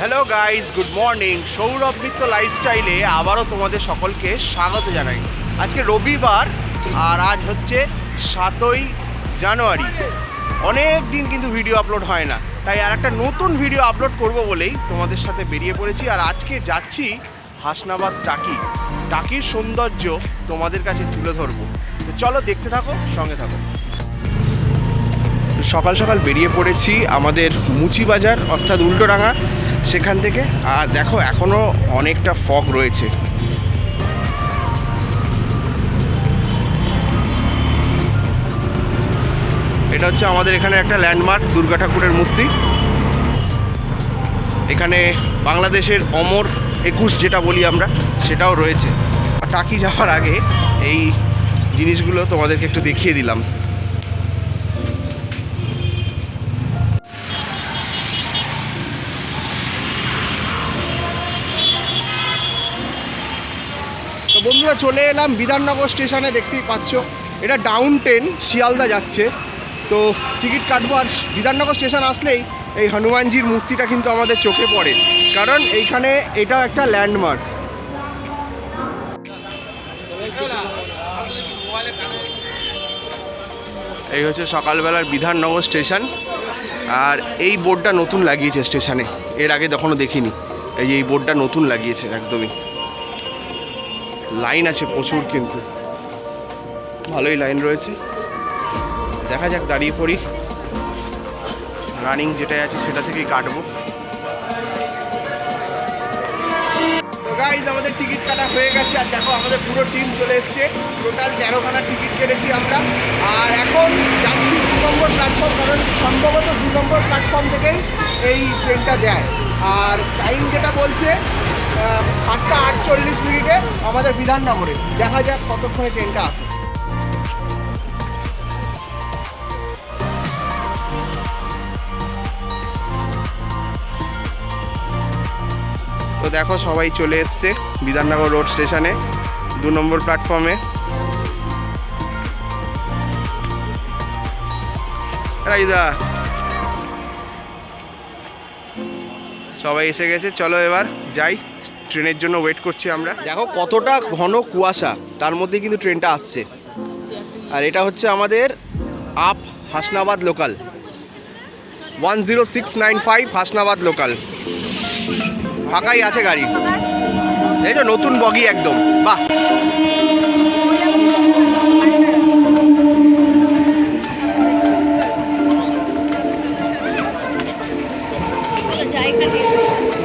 Hello guys good morning Sourav Mitra লাইফস্টাইলে আবারও তোমাদের সকলকে স্বাগত জানাই। আজকে রবিবার, আর আজ হচ্ছে সাতই জানুয়ারি। অনেক দিন কিন্তু ভিডিও আপলোড হয় না। তাই আর একটা নতুন ভিডিও আপলোড করব বলেই তোমাদের সাথে বেরিয়ে পড়েছি। আর আজকে যাচ্ছি হাসনাবাদ টাকি। টাকির সৌন্দর্য তোমাদের কাছে তুলে ধরবো। তো চলো দেখতে থাকো, সঙ্গে থাকো। সকাল সকাল বেরিয়ে পড়েছি আমাদের মুচি বাজার, অর্থাৎ উল্টোডাঙা সেখান থেকে। আর দেখো এখনও অনেকটা ফগ রয়েছে। এটা হচ্ছে আমাদের এখানে একটা ল্যান্ডমার্ক, দুর্গা ঠাকুরের মূর্তি। এখানে বাংলাদেশের অমর একুশ যেটা বলি আমরা, সেটাও রয়েছে। টাকি যাওয়ার আগে এই জিনিসগুলো তোমাদেরকে একটু দেখিয়ে দিলাম। বন্ধুরা চলে এলাম বিধাননগর স্টেশনে, দেখতেই পাচ্ছ। এটা ডাউন ট্রেন শিয়ালদা যাচ্ছে। তো টিকিট কাটবো আর বিধাননগর স্টেশন আসলেই এই হনুমানজির মূর্তিটা কিন্তু আমাদের চোখে পড়ে। কারণ এইখানে এটাও একটা ল্যান্ডমার্ক এই হচ্ছে সকালবেলার বিধাননগর স্টেশন। আর এই বোর্ডটা নতুন লাগিয়েছে স্টেশনে। এর আগে তখনও দেখিনি। এই যে এই বোর্ডটা নতুন লাগিয়েছে, একদমই। লাইন আছে প্রচুর কিন্তু। ভালোই লাইন রয়েছে। দেখা যাক, দাঁড়িয়ে পড়ি। রানিং যেটাই আছে সেটা থেকেই কাটবো। গাইজ আমাদের টিকিট কাটা হয়ে গেছে আর দেখো আমাদের পুরো টিম চলে এসছে। টোটাল তেরোখানা টিকিট কেটেছি আমরা। আর এখন যাচ্ছি দু নম্বর প্ল্যাটফর্ম কারণ সম্ভবত দু নম্বর প্ল্যাটফর্ম থেকেই এই ট্রেনটা যায়। আর টাইম যেটা বলছে সাতটা আটচল্লিশ মিনিটে আমাদের বিধাননগরে। দেখা যাক কতক্ষণে ট্রেনটা আসে। তো দেখো, সবাই চলে এসছে বিধাননগর রোড স্টেশনে, দু নম্বর প্ল্যাটফর্মে। রাইদা সবাই এসে গেছে, চলো এবার যাই। ট্রেনের জন্য ওয়েট করছি আমরা। দেখো কতটা ঘন কুয়াশা, তার মধ্যে কিন্তু ট্রেনটা আসছে। আর এটা হচ্ছে আমাদের up Hasnabad local one zero six nine five Hasnabad local ফাঁকাই আছে গাড়ি। এই তো নতুন বগি একদম। বাহ!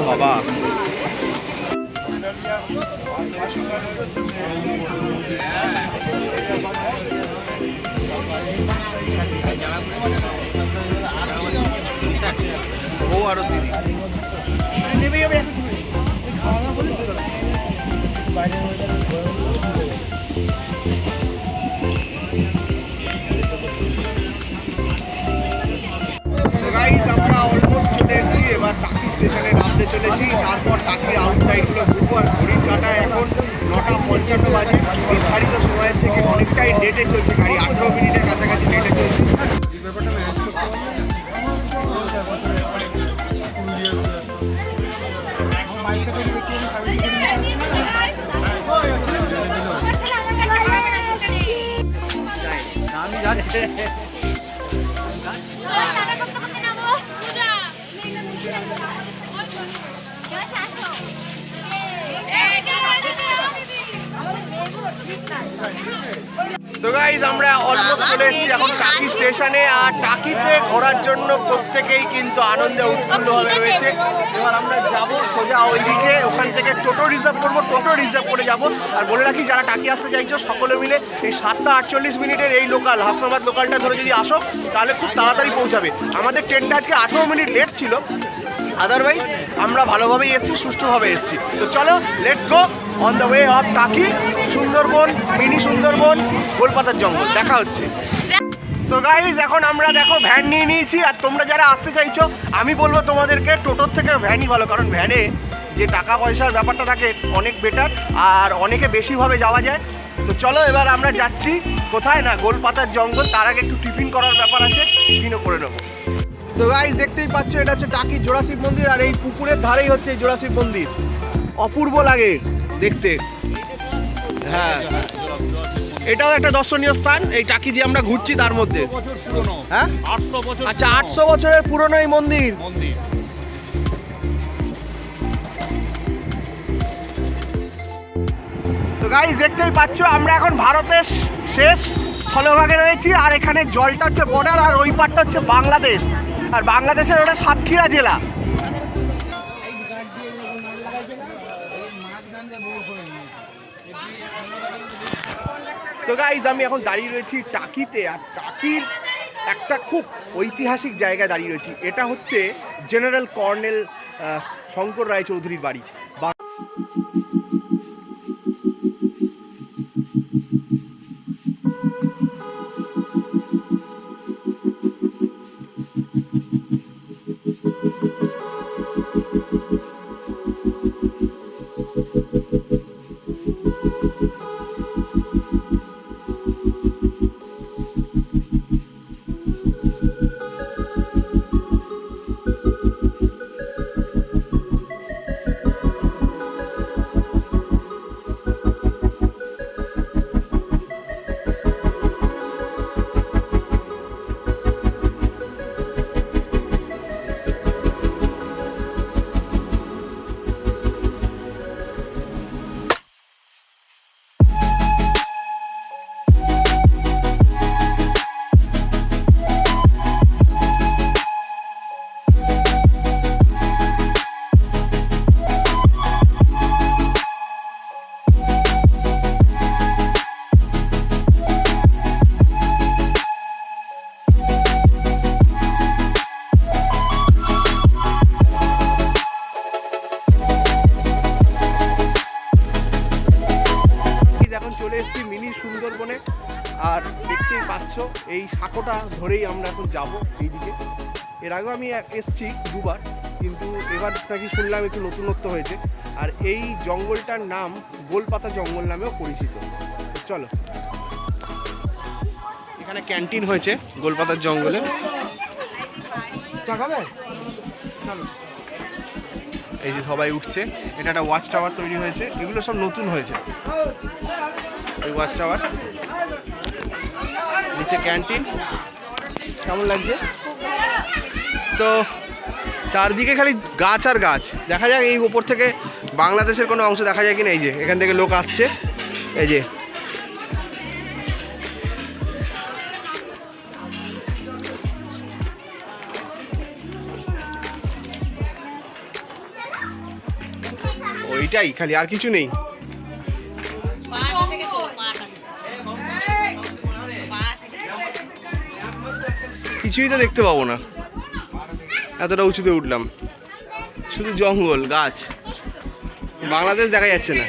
বাবা। ও আরও দিদি তারপর টাকির আউটসাইডগুলো ঘুরবো আর ঘড়ির কাটায় এখন নটা পঞ্চান্ন বাজে। নির্ধারিত সময়ের থেকে অনেকটাই লেটে চলছে। গাড়ি আঠেরো মিনিটের কাছাকাছি লেটে চলছে। তো গাইজ আমরা অলমোস্ট চলে এসেছি এখন টাকি স্টেশনে আর টাকিতে ঘোরার জন্য প্রত্যেকেই কিন্তু আনন্দে উৎফুল্লভাবে রয়েছে। এবার আমরা যাব সোজা ওইদিকে, ওখান থেকে টোটো রিজার্ভ করব, টোটো রিজার্ভ করে যাব। আর বলে রাখি, যারা টাকি আসতে চাইছো, সকলে মিলে এই সাতটা আটচল্লিশ মিনিটের এই লোকাল হাসনাবাদ লোকালটা ধরে যদি আসো, তাহলে খুব তাড়াতাড়ি পৌঁছাবে। আমাদের ট্রেনটা আজকে আঠেরো মিনিট লেট ছিল আদারওয়াইজ আমরা ভালোভাবেই এসেছি, সুষ্ঠুভাবে এসেছি। তো চলো let's go on the way of Taki Sundarban, mini Sundarban, গোলপাতার জঙ্গল। দেখা হচ্ছে। সো গাইজ এখন আমরা দেখো ভ্যান নিয়ে নিয়েছি, আর তোমরা যারা আসতে চাইছো, আমি বলব তোমাদেরকে টোটোর থেকে ভ্যানই ভালো, কারণ ভ্যানে যে টাকা পয়সার ব্যাপারটা থাকে, অনেক বেটার আর অনেকে বেশিভাবে যাওয়া যায়। তো চলো, এবার আমরা যাচ্ছি। কোথায় না, গোলপাতার জঙ্গল, তার আগে একটু টিফিন করার ব্যাপার আছে টিফিনও করে নেব। তো গাইস দেখতেই পাচ্ছ এটা হচ্ছে টাকি জোড়াশিব মন্দির আর এই পুকুরের ধারেই হচ্ছে এই জোড়াশিব মন্দির। অপূর্ব লাগে দেখতে। হ্যাঁ। এটাও একটা দর্শনীয় স্থান এই টাকি যে আমরা ঘুরছি তার মধ্যে। হ্যাঁ? আচ্ছা আটশো বছরের পুরনো এই মন্দির। মন্দির। তো গাইস দেখতেই পাচ্ছ আমরা এখন ভারতের শেষ স্থলভাগে রয়েছি আর এখানে জলটা হচ্ছে বর্ডার আর ওই পারটা হচ্ছে বাংলাদেশ। আর বাংলাদেশের ওটা সাতক্ষীরা জেলা। তো গাইজ আমি এখন দাঁড়িয়ে রয়েছি টাকিতে, আর টাকির একটা খুব ঐতিহাসিক জায়গায় দাঁড়িয়ে রয়েছি। এটা হচ্ছে জেনারেল কর্নেল শঙ্কর রায়চৌধুরীর বাড়ি, বা- পাচ্ছ এই সাঁকোটা ধরেই আমরা এখন যাব এইদিকে। এর আগেও আমি এসেছি দুবার কিন্তু এবার নাকি শুনলাম একটু নতুনত্ব হয়েছে। আর এই জঙ্গলটার নাম গোলপাতা জঙ্গল নামেও পরিচিত। চলো। এখানে ক্যান্টিন হয়েছে গোলপাতার জঙ্গলে। চা খাবে চলো। এই যে সবাই উঠছে এটা একটা ওয়াচ টাওয়ার তৈরি হয়েছে। এগুলো সব নতুন হয়েছে। ওই ওয়াচ টাওয়ার নিচে ক্যান্টিন। কেমন লাগছে? তো চারদিকে খালি গাছ আর গাছ। দেখা যাক এই উপর থেকে বাংলাদেশের কোনো অংশ দেখা যায় কিনা। এই যে, এখান থেকে লোক আসছে। এই যে। ওইটাই, খালি আর কিছু নেই। কিছুই তো দেখতে পাবো না। এতটা উঁচুতে উঠলাম। শুধু জঙ্গল, গাছ। বাংলাদেশ দেখা যাচ্ছে না।